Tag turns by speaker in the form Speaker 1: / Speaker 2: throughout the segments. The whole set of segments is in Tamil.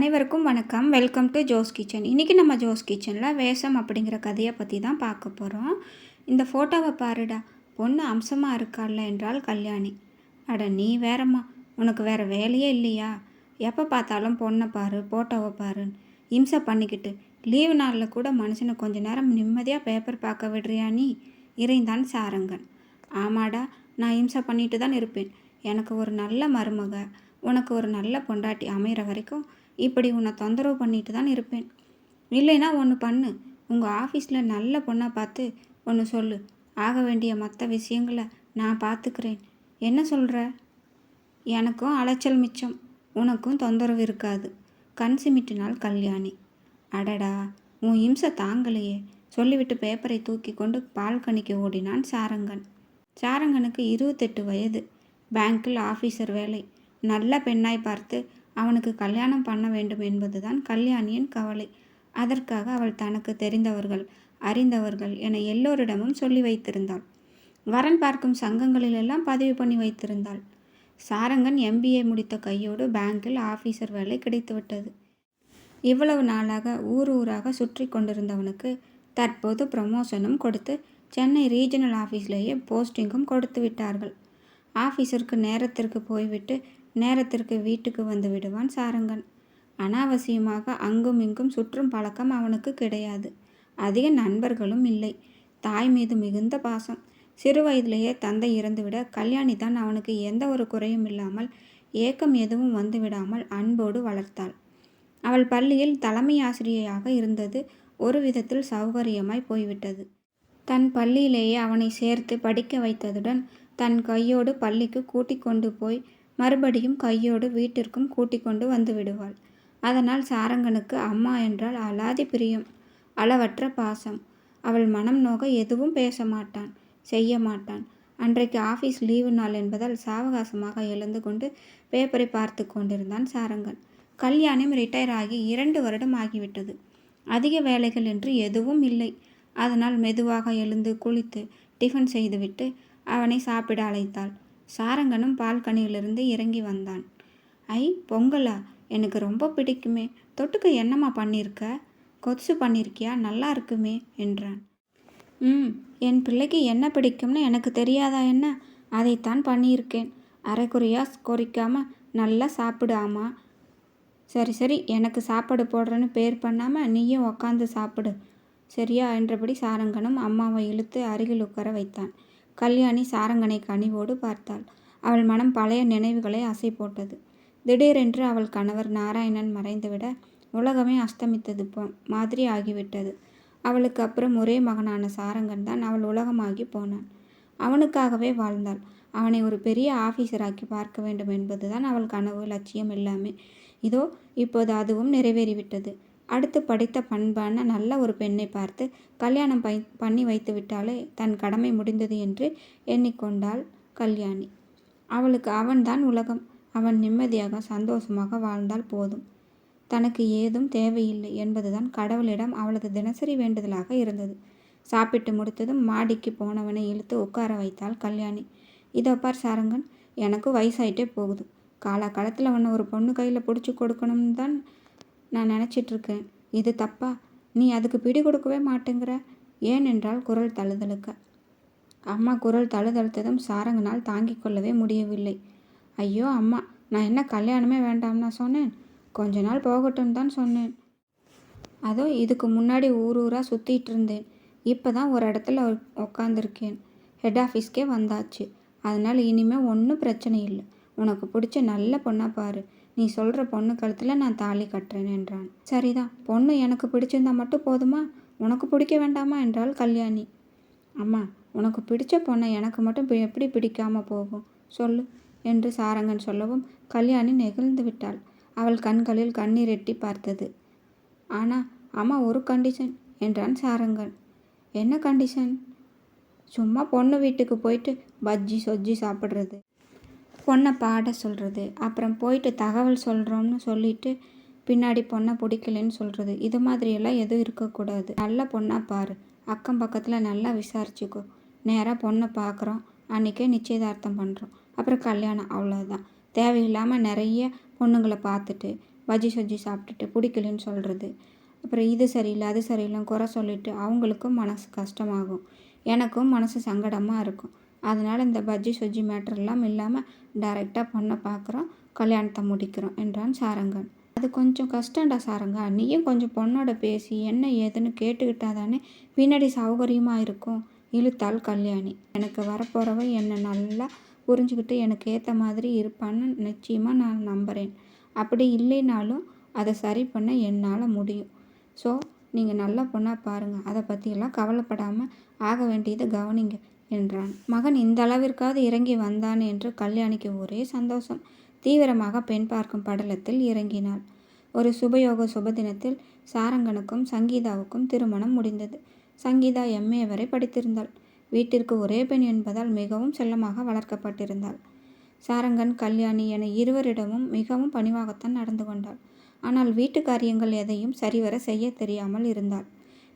Speaker 1: அனைவருக்கும் வணக்கம். வெல்கம் டு ஜோஸ் கிச்சன் இன்றைக்கி நம்ம ஜோஸ் கிச்சனில் வேஷம் அப்படிங்கிற கதையை பற்றி தான் பார்க்க போகிறோம் இந்த ஃபோட்டோவை பாருடா. பொண்ணு அம்சமாக இருக்காள் என்றால் கல்யாணி. அட நீ வேறம்மா. உனக்கு வேறு வேலையே இல்லையா? எப்போ பார்த்தாலும் பொண்ணை பாரு ஃபோட்டோவை பாருன்னு. இம்சை பண்ணிக்கிட்டு லீவு நாளில் கூட மனுஷனை கொஞ்ச நேரம் நிம்மதியாக பேப்பர் பார்க்க விடுறியா நீ? இறைந்தான் சாரங்கன். ஆமாடா நான் இம்சை பண்ணிட்டு தான் இருப்பேன். எனக்கு ஒரு நல்ல மருமக உனக்கு ஒரு நல்ல பொண்டாட்டி அமைகிற வரைக்கும் இப்படி உன்னை தொந்தரவு பண்ணிட்டு தான் இருப்பேன். இல்லைன்னா ஒன்று பண்ணு. உங்கள் ஆஃபீஸில் நல்ல பொண்ணாக பார்த்து ஒன்று சொல்லு. ஆக வேண்டிய மற்ற விஷயங்களை நான் பார்த்துக்கிறேன் என்ன சொல்கிற எனக்கும் அலைச்சல் மிச்சம். உனக்கும் தொந்தரவு இருக்காது. கண் சிமிட்டினாள் கல்யாணி. அடடா உன் இம்சை தாங்கலையே. சொல்லிவிட்டு பேப்பரை தூக்கி கொண்டு பால்கனிக்கு ஓடினான் சாரங்கன். சாரங்கனுக்கு இருபத்தெட்டு வயது. பேங்க்கில் ஆஃபீஸர் வேலை. நல்ல பெண்ணாய் பார்த்து அவனுக்கு கல்யாணம் பண்ண வேண்டும் என்பதுதான் கல்யாணியின் கவலை. அதற்காக அவள் தனக்கு தெரிந்தவர்கள் அறிந்தவர்கள் என எல்லோரிடமும் சொல்லி வைத்திருந்தாள். வரன் பார்க்கும் சங்கங்களிலெல்லாம் பதிவு பண்ணி வைத்திருந்தாள். சாரங்கன் எம்பிஏ முடித்த கையோடு பேங்கில் ஆஃபீஸர் வேலை கிடைத்துவிட்டது இவ்வளவு நாளாக ஊர் ஊராக சுற்றி கொண்டிருந்தவனுக்கு தற்போது ப்ரமோஷனும் கொடுத்து சென்னை ரீஜனல் ஆஃபீஸ்லேயே போஸ்டிங்கும் கொடுத்து விட்டார்கள். ஆஃபீஸருக்கு நேரத்திற்கு போய்விட்டு நேரத்திற்கு வீட்டுக்கு வந்து விடுவான் சாரங்கன். அனாவசியமாக அங்கும் இங்கும் சுற்றும் பழக்கம் அவனுக்கு கிடையாது. அதிக நண்பர்களும் இல்லை. தாய் மீது மிகுந்த பாசம். சிறு வயதிலேயே தந்தை இறந்துவிட கல்யாணி தான் அவனுக்கு எந்த ஒரு குறையும் இல்லாமல் ஏக்கம் எதுவும் வந்துவிடாமல் அன்போடு வளர்த்தாள். அவள் பள்ளியில் தலைமை ஆசிரியையாக இருந்தது ஒரு விதத்தில் சௌகரியமாய் போய்விட்டது. தன் பள்ளியிலேயே அவனை சேர்த்து படிக்க வைத்ததுடன் தன் கையோடு பள்ளிக்கு கூட்டிக் கொண்டு போய் மறுபடியும் கையோடு வீட்டிற்கும் கூட்டிக் கொண்டு வந்து விடுவாள். அதனால் சாரங்கனுக்கு அம்மா என்றால் அலாதி பிரியம் அளவற்ற பாசம். அவள் மனம் நோக எதுவும் பேச மாட்டான் செய்ய மாட்டான். அன்றைக்கு ஆஃபீஸ் லீவு நாள் என்பதால் சாவகாசமாக எழுந்து கொண்டு பேப்பரை பார்த்து கொண்டிருந்தான் சாரங்கன். கல்யாணம் ரிட்டையர் ஆகி இரண்டு வருடம் ஆகிவிட்டது. அதிக வேலைகள் என்று எதுவும் இல்லை. அதனால் மெதுவாக எழுந்து குளித்து டிஃபன் செய்துவிட்டு அவனை சாப்பிட அழைத்தாள். சாரங்கனும் பால்கனியிலிருந்து இறங்கி வந்தான். ஐ பொங்கலா? எனக்கு ரொம்ப பிடிக்குமே. தொட்டுக்க என்னம்மா பண்ணியிருக்க கொத்து பண்ணியிருக்கியா நல்லா இருக்குமே என்றான். ம் என் பிள்ளைக்கு என்ன பிடிக்கும்னு எனக்கு தெரியாதா என்ன? அதைத்தான் பண்ணியிருக்கேன். அரைக்குறையா கொறிக்காம நல்லா சாப்பிடாமா? சரி சரி எனக்கு சாப்பாடு போடுறேன்னு பேர் பண்ணாமல் நீயும் உக்காந்து சாப்பிடு. சரியா? என்றபடி சாரங்கனும் அம்மாவை இழுத்து அருகில் உட்கார வைத்தான். கல்யாணி சாரங்கனை கனிவோடு பார்த்தாள். அவள் மனம் பழைய நினைவுகளை அசை போட்டது திடீரென்று அவள் கணவர் நாராயணன் மறைந்துவிட உலகமே அஸ்தமித்தது போ மாதிரி ஆகிவிட்டது. அவளுக்கு அப்புறம் ஒரே மகனான சாரங்கன் தான் அவள் உலகமாகி போனான். அவனுக்காகவே வாழ்ந்தாள். அவனை ஒரு பெரிய ஆஃபீஸராக்கி பார்க்க வேண்டும் என்பதுதான் அவள் கனவு லட்சியம் எல்லாமே. இதோ இப்போது அதுவும் நிறைவேறிவிட்டது. அடுத்து படித்த பண்பான நல்ல ஒரு பெண்ணை பார்த்து கல்யாணம் பை பண்ணி வைத்து விட்டாலே தன் கடமை முடிந்தது என்று எண்ணிக்கொண்டாள் கல்யாணி. அவளுக்கு அவன்தான் உலகம். அவன் நிம்மதியாக சந்தோஷமாக வாழ்ந்தால் போதும். தனக்கு ஏதும் தேவையில்லை என்பதுதான் கடவுளிடம் அவளது தினசரி வேண்டுதலாக இருந்தது. சாப்பிட்டு முடித்ததும் மாடிக்கு போனவனை இழுத்து உட்கார வைத்தாள் கல்யாணி. இதோ பார் சாரங்கன் எனக்கு வயசாயிட்டே போகுது. காலா காலத்தில் அவனை ஒரு பொண்ணு கையில் பிடிச்சி கொடுக்கணும்னு தான் நான் நினச்சிட்ருக்கேன் இது தப்பா? நீ அதுக்கு பிடி கொடுக்கவே மாட்டேங்கிற? ஏனென்றால் குரல் தழுதழுக்க. அம்மா குரல் தழுதழுத்ததும் சாரங்கனால் தாங்கிக் கொள்ளவே முடியவில்லை. ஐயோ அம்மா நான் என்ன கல்யாணமே வேண்டாம்னா சொன்னேன்? கொஞ்ச நாள் போகட்டும் தான் சொன்னேன். அதோ இதுக்கு முன்னாடி ஊர் ஊராக சுற்றிட்டு இருந்தேன் இப்போ தான் ஒரு இடத்துல உக்காந்துருக்கேன். ஹெட் ஆஃபீஸ்க்கே வந்தாச்சு. அதனால் இனிமேல் ஒன்றும் பிரச்சனை இல்லை. உனக்கு பிடிச்ச நல்ல பொண்ணாக பாரு. நீ சொல்கிற பொண்ணு கழுத்தில் நான் தாலி கட்டுறேன் என்றான். சரிதான் பொண்ணு எனக்கு பிடிச்சிருந்தா மட்டும் போதுமா? உனக்கு பிடிக்க வேண்டாமா? என்றாள் கல்யாணி. அம்மா உனக்கு பிடிச்ச பொண்ணை எனக்கு மட்டும் எப்படி பிடிக்காமல் போகும்? சொல்லு என்று சாரங்கன் சொல்லவும் கல்யாணி நெகிழ்ந்து விட்டாள். அவள் கண்களில் கண்ணீர் எட்டி பார்த்தது. ஆனால் அம்மா ஒரு கண்டிஷன் என்றான் சாரங்கன். என்ன கண்டிஷன் சும்மா பொண்ணு வீட்டுக்கு போயிட்டு பஜ்ஜி சொஜ்ஜி சாப்பிட்றது. பொண்ணை பாட சொல்கிறது அப்புறம் போயிட்டு தகவல் சொல்கிறோம்னு சொல்லிட்டு பின்னாடி பொண்ணை பிடிக்கலன்னு சொல்கிறது இது மாதிரியெல்லாம் எதுவும் இருக்கக்கூடாது. நல்ல பொண்ணாக பாரு அக்கம் பக்கத்தில் நல்லா விசாரிச்சுக்கோ. நேராக பொண்ணை பார்க்குறோம் அன்றைக்கே நிச்சயதார்த்தம் பண்ணுறோம் அப்புறம் கல்யாணம் அவ்வளோதான் தேவையில்லாமல் நிறைய பொண்ணுங்களை பார்த்துட்டு பஜ்ஜி சொஜ்ஜி சாப்பிட்டுட்டு பிடிக்கலன்னு சொல்கிறது அப்புறம் இது சரியில்லை அது சரியில்லை குறை சொல்லிவிட்டு அவங்களுக்கும் மனசு கஷ்டமாகும். எனக்கும் மனசு சங்கடமாக இருக்கும். அதனால் இந்த பஜ்ஜி சொஜ்ஜி மேட்டர்லாம் இல்லாமல் டைரெக்டாக பொண்ணை பார்க்குறோம் கல்யாணத்தை முடிக்கிறோம் என்றான் சாரங்கன். அது கொஞ்சம் கஷ்டம்டா சாரங்கா. நீயும் கொஞ்சம் பொண்ணோட பேசி என்ன ஏதுன்னு கேட்டுக்கிட்டா தானே பின்னாடி சௌகரியமாக இருக்கும். இழுத்தாள் கல்யாணி. எனக்கு வரப்போகிறவ என்னை நல்லா புரிஞ்சுக்கிட்டு எனக்கு ஏற்ற மாதிரி இருப்பான்னு நிச்சயமாக நான் நம்புகிறேன் அப்படி இல்லைனாலும் அதை சரி பண்ண என்னால் முடியும். ஸோ நீங்கள் நல்ல பொண்ணாக பாருங்கள் அதை பற்றியெல்லாம் கவலைப்படாமல் ஆக வேண்டியதை கவனிங்க. என்றான். மகன் இந்த அளவிற்காவது இறங்கி வந்தான் என்று கல்யாணிக்கு ஒரே சந்தோஷம். தீவிரமாக பெண் பார்க்கும் படலத்தில் இறங்கினாள். ஒரு சுபயோக சுபதினத்தில் சாரங்கனுக்கும் சங்கீதாவுக்கும் திருமணம் முடிந்தது. சங்கீதா எம்ஏ வரை படித்திருந்தாள். வீட்டிற்கு ஒரே பெண் என்பதால் மிகவும் செல்லமாக வளர்க்கப்பட்டிருந்தாள். சாரங்கன் கல்யாணி என இருவரிடமும் மிகவும் பணிவாகத்தான் நடந்து கொண்டாள். ஆனால் வீட்டு காரியங்கள் எதையும் சரிவர செய்ய தெரியாமல் இருந்தாள்.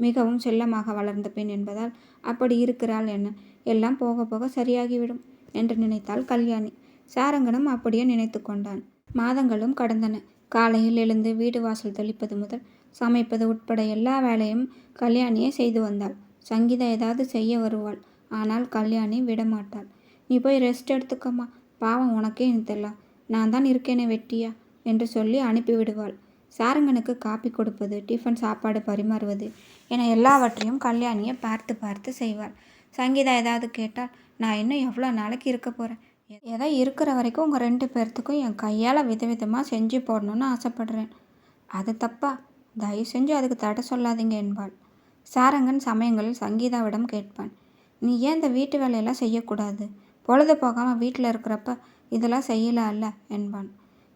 Speaker 1: மிகவும் செல்லமாக வளர்ந்த பெண் என்பதால் அப்படி இருக்கிறாள் என்ன எல்லாம் போக போக சரியாகிவிடும் என்று நினைத்தாள் கல்யாணி. சாரங்கனும் அப்படியே நினைத்து கொண்டான். மாதங்களும் கடந்தன. காலையில் எழுந்து வீடு வாசல் தெளிப்பது முதல் சமைப்பது உட்பட எல்லா வேலையும் கல்யாணியே செய்து வந்தாள். சங்கீதா ஏதாவது செய்ய வருவாள். ஆனால் கல்யாணி விடமாட்டாள். நீ போய் ரெஸ்ட் எடுத்துக்கம்மா. பாவம் உனக்கே தெரியல நான் தான் இருக்கேனே வெட்டியா? என்று சொல்லி அனுப்பிவிடுவாள் சாரங்கனுக்கு காப்பி கொடுப்பது டிஃபன் சாப்பாடு பரிமாறுவது என எல்லாவற்றையும் கல்யாணியை பார்த்து பார்த்து செய்வாள். சங்கீதா ஏதாவது கேட்டால் நான் இன்னும் எவ்வளோ நாளைக்கு இருக்க போகிறேன் ஏதோ இருக்கிற வரைக்கும் உங்கள் ரெண்டு பேர்த்துக்கும் என் கையால் விதவிதமாக செஞ்சு போடணும்னு ஆசைப்படுறேன். அது தப்பா? தயவு செஞ்சு அதுக்கு தடை சொல்லாதீங்க என்பாள். சாரங்கன் சமயங்களில் சங்கீதாவிடம் கேட்பான் நீ ஏன் இந்த வீட்டு வேலையெல்லாம் செய்யக்கூடாது? பொழுது போகாமல் வீட்டில் இருக்கிறப்ப இதெல்லாம் செய்யலாம்ல என்பான்.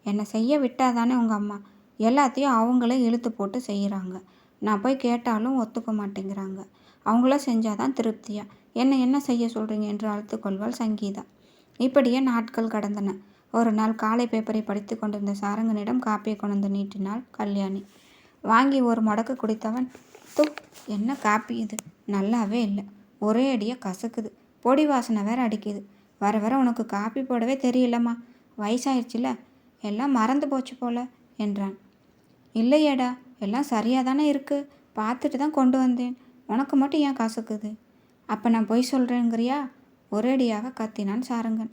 Speaker 1: என்னை செய்ய விட்டாதானே உங்கள் அம்மா? எல்லாத்தையும் அவங்களே இழுத்து போட்டு செய்கிறாங்க நான் போய் கேட்டாலும் ஒத்துக்க மாட்டேங்கிறாங்க. அவங்கள செஞ்சால் தான் திருப்தியாக என்னை என்ன செய்ய சொல்கிறீங்க என்று அழைத்து கொள்வாள் சங்கீதா. இப்படியே நாட்கள் கடந்தன. ஒரு நாள் காலை பேப்பரை படித்து கொண்டிருந்த சாரங்கனிடம் காப்பியை கொண்டு நீட்டினாள் கல்யாணி. வாங்கி ஒரு மடக்கு குடித்தவன் தூ என்ன காப்பி இது? நல்லாவே இல்லை. ஒரே அடியாக கசக்குது. பொடி வாசனை வேற அடிக்குது. வர வர உனக்கு காப்பி போடவே தெரியலம்மா. வயசாயிடுச்சுல எல்லாம் மறந்து போச்சு போல என்றான். இல்லையேடா. எல்லாம் சரியாக தானே இருக்குது பார்த்துட்டு தான் கொண்டு வந்தேன். உனக்கு மட்டும் ஏன் கசக்குது? அப்போ நான் பொய் சொல்கிறேங்கிறியா ஒரேடியாக கத்தினான் சாரங்கன்.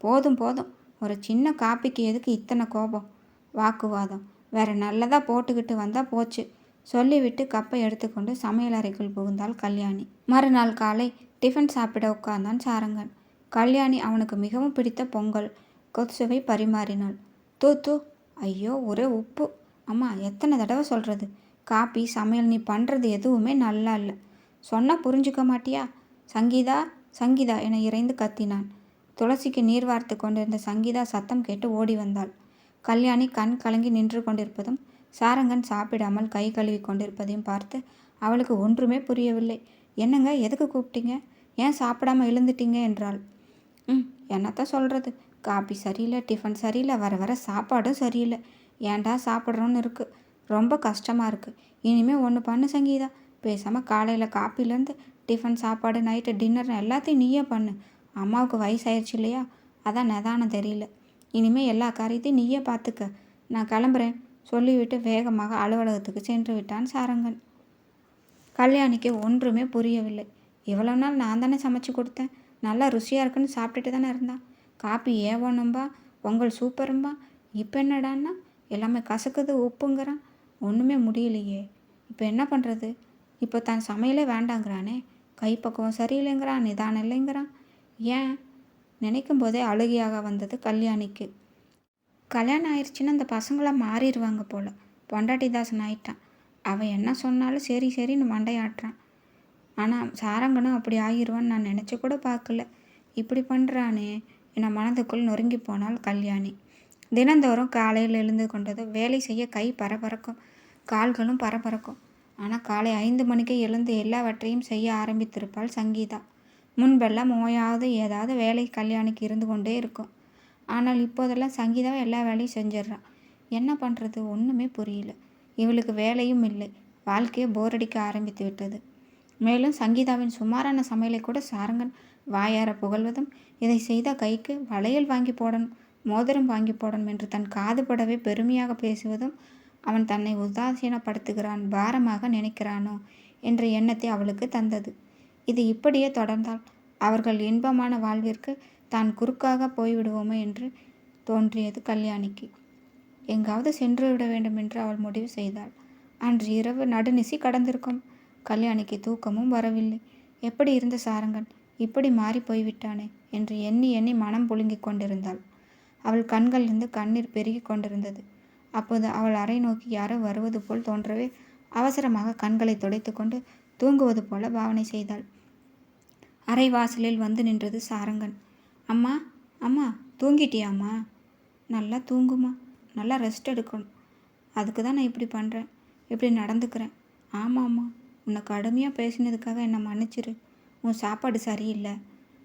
Speaker 1: போதும் போதும். ஒரு சின்ன காப்பிக்கு எதுக்கு இத்தனை கோபம்? வாக்குவாதம். வேற நல்லதாக போட்டுக்கிட்டு வந்தால் போச்சு. சொல்லிவிட்டு கப்பை எடுத்துக்கொண்டு சமையல் அறைக்குள் புகுந்தாள் கல்யாணி. மறுநாள் காலை டிஃபன் சாப்பிட உட்கார்ந்தான் சாரங்கன். கல்யாணி அவனுக்கு மிகவும் பிடித்த பொங்கல். கொசுவை பரிமாறினாள். தூ தூ. ஐயோ ஒரே உப்பு. அம்மா எத்தனை தடவை சொல்கிறது காப்பி சமையல் நீ பண்ணுறது எதுவுமே நல்லா இல்லை. சொன்னால் புரிஞ்சுக்க மாட்டியா? சங்கீதா சங்கீதா என இறைந்து கத்தினான். துளசிக்கு நீர் வார்த்து கொண்டிருந்த சங்கீதா சத்தம் கேட்டு ஓடி வந்தாள். கல்யாணி கண் கலங்கி நின்று கொண்டிருப்பதும் சாரங்கன் சாப்பிடாமல் கை கழுவி கொண்டிருப்பதையும் பார்த்து அவளுக்கு ஒன்றுமே புரியவில்லை. என்னங்க எதுக்கு கூப்பிட்டீங்க? ஏன் சாப்பிடாமல் எழுந்துட்டீங்க? என்றாள். ம் என்னத்தான் சொல்கிறது காப்பி சரியில்லை டிஃபன் சரியில்லை வர வர சாப்பாடும் சரியில்லை. ஏன்டா சாப்பிட்றோன்னு இருக்குது ரொம்ப கஷ்டமாக இருக்குது இனிமேல் ஒன்று பண்ணு சங்கீதா. பேசாமல் காலையில் காப்பிலேருந்து டிஃபன் சாப்பாடு நைட்டு டின்னர் எல்லாத்தையும் நீயே பண்ணு. அம்மாவுக்கு வயசாயிடுச்சு இல்லையா? அதான் நிதானம் தெரியல. இனிமேல் எல்லா காரியத்தையும் நீயே பார்த்துக்க நான் கிளம்புறேன். சொல்லிவிட்டு வேகமாக அலுவலகத்துக்கு சென்று விட்டான் சாரங்கன். கல்யாணிக்கு ஒன்றுமே புரியவில்லை. இவ்வளோ நாள் நான் தானே சமைச்சு கொடுத்தேன். நல்லா ருசியாக இருக்குன்னு சாப்பிட்டுட்டு தானே இருந்தான். காப்பி ஏவணும்பா பொங்கல் சூப்பரும்பா? இப்போ என்னடான்னா? எல்லாமே கசக்குது உப்புங்கிறான். ஒன்றுமே முடியலையே. இப்போ என்ன பண்ணுறது இப்போ தான் சமையலே வேண்டாங்கிறானே. கைப்பக்குவம் சரியில்லைங்கிறான் நிதானம் இல்லைங்கிறான். ஏன்? நினைக்கும் போதே அழுகியாக வந்தது கல்யாணிக்கு. கல்யாணம் ஆயிடுச்சுன்னா அந்த பசங்களாம் மாறிடுவாங்க போல். பொண்டாட்டி தாசன் ஆயிட்டான். அவன் என்ன சொன்னாலும் சரி சரின்னு மண்டையாட்டுறான். ஆனால் சாரங்கனும் அப்படி ஆகிருவான்னு நான் நினச்சி கூட பார்க்கல. இப்படி பண்ணுறானே என் மனதுக்குள் நொறுங்கி போனால் கல்யாணி. தினந்தோறும் காலையில் எழுந்து கொண்டது வேலை செய்ய கை பரபரக்கும் கால்களும் பரபரக்கும். ஆனால் காலை ஐந்து மணிக்கே எழுந்து எல்லாவற்றையும் செய்ய ஆரம்பித்திருப்பாள் சங்கீதா. முன்பெல்லாம் ஓயாவது ஏதாவது வேலை கல்யாணிக்கு இருந்து கொண்டே இருக்கும். ஆனால் இப்போதெல்லாம் சங்கீதாவை எல்லா வேலையும் செஞ்சிட்றான் என்ன பண்ணுறது ஒன்றுமே புரியல. இவளுக்கு வேலையும் இல்லை. வாழ்க்கையை போர் அடிக்க ஆரம்பித்து விட்டது. மேலும் சங்கீதாவின் சுமாரான சமையலை கூட சாரங்கன் வாயார புகழ்வதும் இதை செய்த கைக்கு வளையல் வாங்கி போடணும் மோதிரம் வாங்கி போடணும் என்று தன் காதுபடவே பெருமையாக பேசுவதும் அவன் தன்னை உதாசீனப்படுத்துகிறான் பாரமாக நினைக்கிறானோ என்ற எண்ணத்தை அவளுக்கு தந்தது. இது இப்படியே தொடர்ந்தால் அவர்கள் இன்பமான வாழ்விற்கு தான் குறுக்காக போய்விடுவோமோ என்று தோன்றியது கல்யாணிக்கு. எங்காவது சென்று விட வேண்டும் என்று அவள் முடிவு செய்தாள். அன்று இரவு நடுநிசி கடந்திருக்கும். கல்யாணிக்கு தூக்கமும் வரவில்லை. எப்படி இருந்த சாரங்கன்? இப்படி மாறி போய்விட்டானே? என்று எண்ணி எண்ணி மனம் புழுங்கிக் கொண்டிருந்தாள். அவள் கண்களிலிருந்து கண்ணீர் பெருகி கொண்டிருந்தது. அப்போது அவள் அறை நோக்கி யாரோ வருவது போல் தோன்றவே அவசரமாக கண்களை துடைத்துக்கொண்டு தூங்குவது போல பாவனை செய்தாள். அறை வாசலில் வந்து நின்றது சாரங்கன். அம்மா அம்மா தூங்கிட்டியாம்மா நல்லா தூங்குமா? நல்லா ரெஸ்ட் எடுக்கணும் அதுக்கு தான் நான் இப்படி பண்ணுறேன் இப்படி நடந்துக்கிறேன். ஆமாம்மா உன்னை கடுமையாக பேசினதுக்காக என்னை மன்னிச்சிரு. உன் சாப்பாடு சரியில்லை.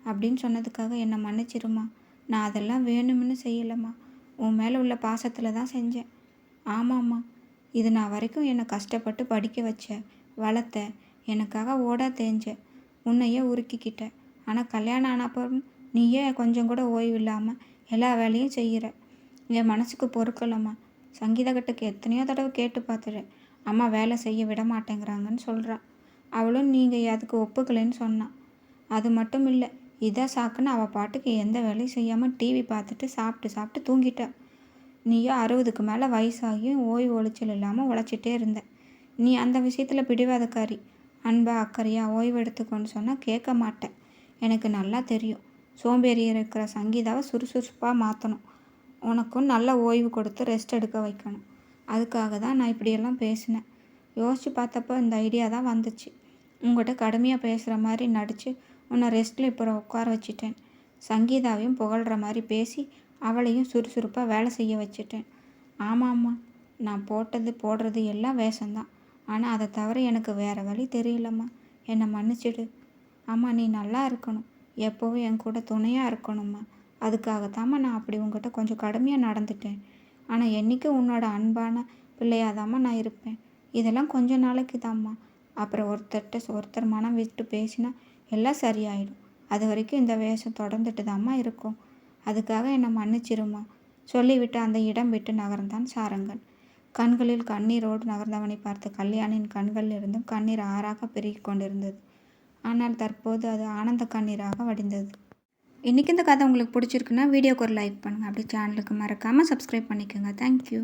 Speaker 1: அப்படின்னு சொன்னதுக்காக என்னை மன்னிச்சிருமா நான் அதெல்லாம் வேணும்னு செய்யலைம்மா. உன் மேலே உள்ள பாசத்தில் தான் செஞ்சேன். ஆமாம்மா. இது நான் வரைக்கும் என்னை கஷ்டப்பட்டு படிக்க வச்ச வளர்த்த எனக்காக ஓடா தேஞ்ச உன்னையே உருக்கிக்கிட்ட. ஆனால் கல்யாணம் ஆனப்போ நீயே கொஞ்சம் கூட ஓய்வு இல்லாமல் எல்லா வேலையும் செய்கிற என் மனசுக்கு பொறுக்கலம்மா. சங்கீதகட்டுக்கு எத்தனையோ தடவை கேட்டு பார்த்துட்டேன் அம்மா வேலை செய்ய விட மாட்டேங்கிறாங்கன்னு சொல்கிறான் அவளும் நீங்கள் அதுக்கு ஒப்புக்கலைன்னு சொன்னான் அது மட்டும் இல்லை இதை சாக்குன்னு அவள் பாட்டுக்கு எந்த வேலையும் செய்யாமல் டிவி பார்த்துட்டு சாப்பிட்டு சாப்பிட்டு தூங்கிட்டேன் நீயோ அறுபதுக்கு மேலே வயசாகியும் ஓய்வு ஒளிச்சல் இல்லாமல் உழைச்சிட்டே இருந்த. நீ அந்த விஷயத்தில் பிடிவாதக்காரி. அன்பா அக்கறையாக ஓய்வு எடுத்துக்கொண்டு சொன்னால் கேட்க மாட்டேன். எனக்கு நல்லா தெரியும். சோம்பேறி இருக்கிற சங்கீதாவை சுறுசுறுப்பாக மாற்றணும் உனக்கும் நல்ல ஓய்வு கொடுத்து ரெஸ்ட் எடுக்க வைக்கணும். அதுக்காக தான் நான் இப்படியெல்லாம் பேசினேன். யோசித்து பார்த்தப்போ இந்த ஐடியா தான் வந்துச்சு. உங்கள்கிட்ட கடுமையாக பேசுகிற மாதிரி நடித்து உன்னை ரெஸ்ட்டில் இப்போ உட்கார வச்சிட்டேன். சங்கீதாவையும் புகழ்கிற மாதிரி பேசி அவளையும் சுறுசுறுப்பாக வேலை செய்ய வச்சுட்டேன். ஆமாம்மா நான் போட்டது போடுறது எல்லாம் வேஷம்தான். ஆனால் அதை தவிர எனக்கு வேறு வழி தெரியலம்மா. என்னை மன்னிச்சிடு. அம்மா நீ நல்லா இருக்கணும். எப்போவும் என் கூட துணையாக இருக்கணும்மா. அதுக்காகத்தாம்மா நான் அப்படி உங்ககிட்ட கொஞ்சம் கடுமையாக நடந்துட்டேன். ஆனால் என்றைக்கும் உன்னோட அன்பான பிள்ளையாதாம்மா நான் இருப்பேன். இதெல்லாம் கொஞ்ச நாளைக்கு தாம்மா அப்புறம் ஒருத்தர்கிட்ட ஒருத்தர் மனம் விட்டு பேசினா எல்லாம் சரியாயிடும். அது வரைக்கும் இந்த வேஷம் தொடர்ந்துட்டு தாம்மா இருக்கும். அதுக்காக என்னை மன்னிச்சிருமா? சொல்லிவிட்டு அந்த இடம் விட்டு நகர்ந்தான் சாரங்கன். கண்களில் கண்ணீரோடு நகர்ந்தவனை பார்த்த கல்யாணின் கண்களில் இருந்தும் கண்ணீர் ஆறாக பெருகி கொண்டிருந்தது. ஆனால் தற்போது அது ஆனந்த கண்ணீராக வடிந்தது. இன்றைக்கி இந்த கதை உங்களுக்கு பிடிச்சிருக்குன்னா வீடியோக்கு ஒரு லைக் பண்ணுங்கள் அப்படி சேனலுக்கு மறக்காமல் சப்ஸ்கிரைப் பண்ணிக்கோங்க. தேங்க்யூ